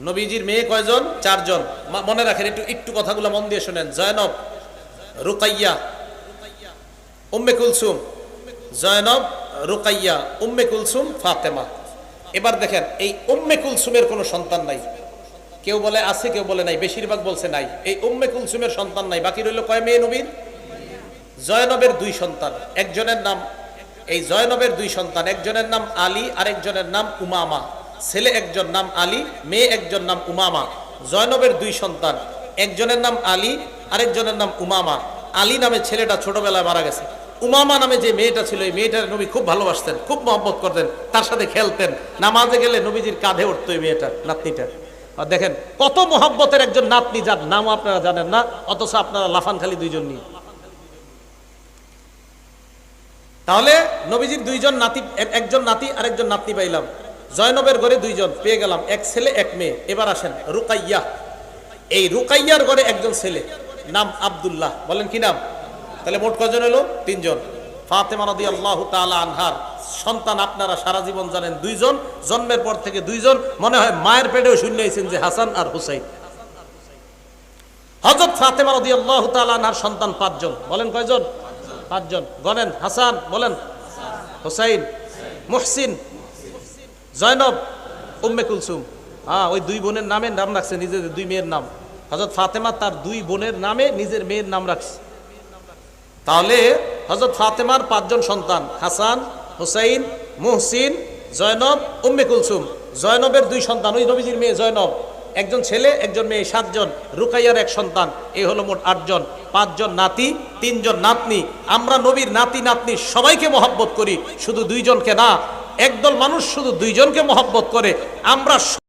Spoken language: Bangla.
নবীজির মেয়ে কয়জন? চারজন। মনে রাখেন, একটু একটু কথাগুলো মন দিয়ে শোনেন। জয়নব, রুকাইয়া, উম্মে কুলসুম। জয়নব, রুকাইয়া, উম্মে কুলসুম, ফাতেমা। এবার দেখেন, এই উম্মে কুলসুমের কোনো সন্তান নাই। কেউ বলে আছে, কেউ বলে নাই, বেশিরভাগ বলছে নাই। এই উম্মে কুলসুমের সন্তান নাই। বাকি রইল কয় মেয়ে নবীর? জয়নবের দুই সন্তান। একজনের নাম, এই জয়নবের দুই সন্তান। একজনের নাম আলী, আরেকজনের নাম উমামা। ছেলে একজন নাম আলী, মেয়ে একজন নাম উমামা। জয়নবের দুই সন্তান, একজনের নাম আলী, আরেকজনের নাম উমামা। আলী নামে ছেলেটা ছোটবেলায় মারা গেছে। উমামা নামে যে মেয়েটা ছিল, এই মেয়েটার নবী খুব ভালোবাসতেন, খুব মহব্বত করতেন, তার সাথে খেলতেন। নামাজে গেলে নবীজির কাঁধে উঠতো এই মেয়েটা, নাতনিটা। আর দেখেন, কত মহব্বতের একজন নাতনি, যার নাম আপনারা জানেন না, অথচ আপনারা লাফান খালি দুইজন নিয়ে। তাহলে নবীজির দুইজন নাতি একজন নাতি আর একজন নাতনি পাইলাম। জয়নবের ঘরে দুইজন, পেয়ে গেলাম এক ছেলে, এক মেয়ে। এবার আসেন রুকাইয়া। এই রুকাইয়ার ঘরে একজন ছেলে, নাম আব্দুল্লাহ। বলেন কি নাম? তাহলে মোট কজন এলো তিনজন। আনহার সন্তান আপনারা সারা জীবন জানেন, দুইজন। জন্মের পর থেকে দুইজন। মনে হয় মায়ের পেটেও যে হাসান আর হুসাইন। সন্তান পাঁচজন। বলেন কয়জন? পাঁচজন। হাসান, বলেন? হুসাইন, মুহসিন জয়নব, উম্মে কুলসুম। হ্যাঁ ওই দুই বোনের নামে নাম রাখছে, নিজের দুই মেয়ের নাম। হজরত ফাতেমা তার দুই বোনের নামে নিজের মেয়ের নাম রাখছে। তাহলে হজরত ফাতেমার পাঁচজন সন্তান, হাসান, হুসাইন, মুহসিন, জয়নব, উম্মে কুলসুম। জয়নবের দুই সন্তান, ওই নবীজির মেয়ে জয়নব। একজন ছেলে, একজন মেয়ে, সাতজন। রুকাইয়ার এক সন্তান এই হলো মোট আটজন। পাঁচজন নাতি, তিনজন নাতনি। আমরা নবীর নাতি নাতনি সবাইকে মহব্বত করি, শুধু দুইজনকে না একদল মানুষ শুধু দুইজনকে মহব্বত করে আমরা